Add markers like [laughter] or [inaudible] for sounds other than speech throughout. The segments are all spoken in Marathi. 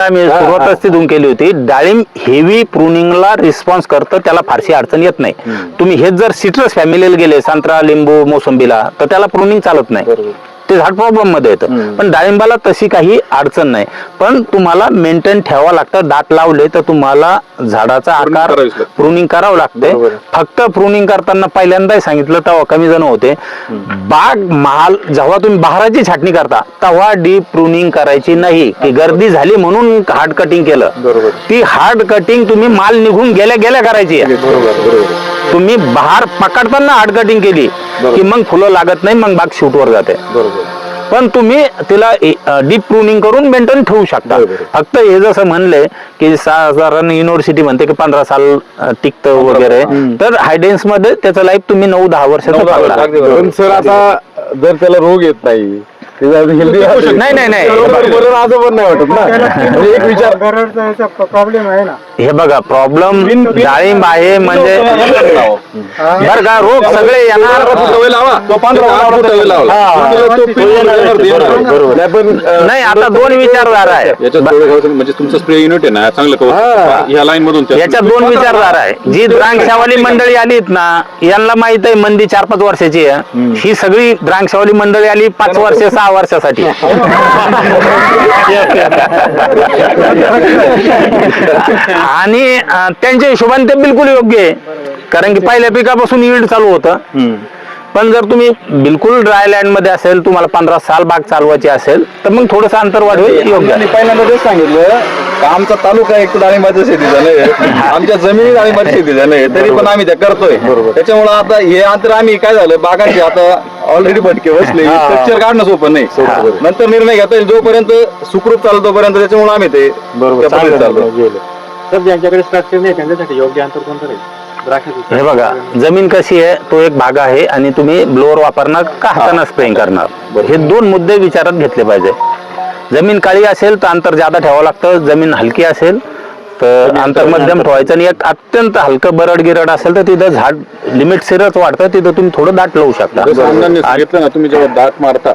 आम्ही सुरुवातच तिथून केली होती. डाळिंब हेवी प्रुनिंगला रिस्पॉन्स करतं त्याला फारशी अडचण येत नाही. तुम्ही हेच जर सिट्रस फॅमिलीला गेले संत्रा लिंबू मोसंबीला तर त्याला प्रुनिंग चालत नाही. ते झाड प्रॉब्लेममध्ये येतं. पण डाळिंबाला तशी काही अडचण नाही. पण तुम्हाला मेंटेन ठेवावं लागतं. दाट लावले तर तुम्हाला झाडाचा आकार. प्रुनिंग करावं लागते. बरोबर. फक्त प्रुनिंग करताना पहिल्यांदाही सांगितलं तेव्हा कमी जण होते. बाग महाल जेव्हा तुम्ही बहाराची छाटणी करता तेव्हा डीप प्रुनिंग करायची नाही. की गर्दी झाली म्हणून हार्ड कटिंग केलं. ती हार्ड कटिंग तुम्ही माल निघून गेल्या गेल्या करायची आहे. तुम्ही बहार पकडताना हार्ड कटिंग केली की मग फुलं लागत नाही मग बाग शूटवर जाते. बरोबर. पण तुम्ही तिला डीप प्रुनिंग करून मेंटेन ठेवू शकता. फक्त हे जसं म्हणले की साधारण युनिव्हर्सिटी म्हणते की पंधरा साल टिकतं वगैरे. तर हायडेन्समध्ये त्याचं लाईफ तुम्ही नऊ दहा वर्षाचं सर आता जर त्याला रोग येत नाही नाही, नाही, नाही. असं पण नाही वाटत ना. [laughs] एक विचार प्रॉब्लेम आहे ना. हे बघा प्रॉब्लेम डाळिंब आहे म्हणजे बरं का रोग सगळे येणार. नाही आता दोन विचारधारा आहे. म्हणजे तुमचं स्प्रे युनिट आहे ना चांगलं हा. ह्या लाईन मधून याच्यात दोन विचारधारा आहे. जी द्राक्षावाली मंडळी आलीत ना यांना माहीत आहे मंदी चार पाच वर्षाची आहे. ही सगळी द्राक्षावाली मंडळी आली पाच वर्ष सहा वर्षासाठी. [laughs] आणि त्यांच्या हिशोबाने ते बिलकुल योग्य आहे. कारण की पहिल्या पिकापासून यील्ड चालू होतं. पण जर तुम्ही बिलकुल ड्राय लँडमध्ये असेल तुम्हाला पंधरा साल बाग चालवायची असेल तर मग थोडस अंतर वाढवेल योग्य. पहिल्यांदा तेच सांगितलं आमचा तालुका एक डाळिंबाचं शेती झालंय आमच्या जमिनी डाळिंबाची शेती झालंय तरी पण आम्ही त्या करतोय. त्याच्यामुळे आता हे अंतर आम्ही काय झालं बागांची आता ऑलरेडी भटके बसले. हा. स्ट्रक्चर काढणं सोपं नाही. नंतर निर्णय घेता येईल. जोपर्यंत सुखरूप चालतो तोपर्यंत त्याच्यामुळे आम्ही ते त्या पद्धतीने चाललो. तर ज्यांच्याकडे स्ट्रक्चर नाही त्यांच्यासाठी योग्य अंतर कोणतं राहील? द्राक्षाचं हे बघा जमीन कशी आहे तो एक भाग आहे आणि तुम्ही ब्लोअर वापरणार का हाताने स्प्रेइंग करणार? हे दोन मुद्दे विचारात घेतले पाहिजे. जमीन काळी असेल तर अंतर जादा ठेवावं लागतं. जमीन हलकी असेल तर अंतर मध्यम ठेवायचं आणि एक अत्यंत हलकं बरड गिरड असेल तर तिथं झाड लिमिट सिरच वाढतं. तिथं तुम्ही थोडं दाट लावू शकता. जसं अण्णांनी आणि- सांगितलं ना तुम्ही जेव्हा दाट मारता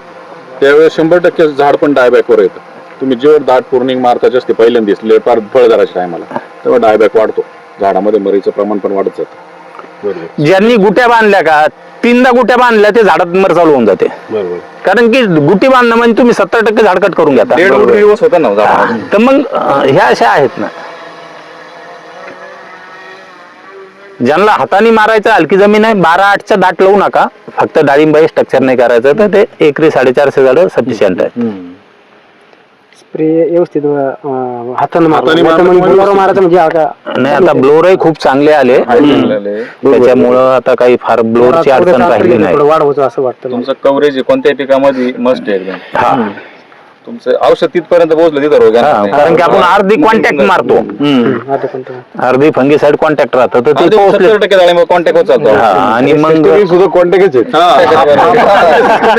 त्यावेळेस शंभर टक्के झाड पण डायबॅक वर येतं. तुम्ही जेव्हा दाट पूर्णिंग मारता जास्त पहिल्यांदा दिसले फार फळदाराच्या टायमाला तेव्हा डायबॅक वाढतो. झाडामध्ये मरीचं प्रमाण पण वाढत जातं. ज्यांनी गुट्या बांधल्या का तीनदा गुट्या बांधल्या ते झाडात मर चालू होऊन जाते. बरोबर. कारण की गुटी बांधणं म्हणजे तुम्ही सत्तर टक्के झाड कट करून घेता. दीड. दिवस होता ना हा. तर मग अं, ह्या अशा आहेत ना. ज्यांना हाताने मारायचं हलकी जमीन आहे बारा आठच्या दाट लावू नका. फक्त डाळिंबाई स्ट्रक्चर नाही करायचं तर ते एकरी साडेचारशे झाड सफिशियंट आहे स्प्रे व्यवस्थित अं, हातानं हाताने मारायचं मारलं मग बुलावर मारायचं म्हणजे आता नाही आता खूप चांगले आले. त्याच्यामुळं आता काही फार ब्लोअरची अडचण राहिली नाही. थोडं वाढवायचं असं वाटतं. तुमचं कव्हरेज कोणत्याही पिकामध्ये मस्ट आहे एकदम. हा. तुमचं औषध तिथपर्यंत पोहोचलं तिथं रोग येणार हा, नाही. कारण की आपण अर्धी कॉन्टॅक्ट मारतो. हम्म. आता पण तो- अर्धी फंगीसाईड कॉन्टॅक्ट राहतं तर ते आणि पोहोचले. सत्तर टक्के झाले कॉन्टॅक्ट होत चालतो. हा आणि मग सुद्धा कॉन्टॅक्टच आहे हा. [laughs]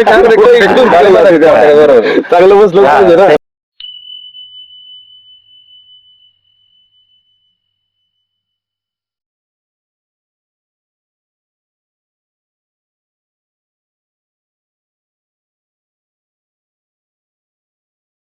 [laughs] बरोबर. चांगलं बसलं पाहिजे ना.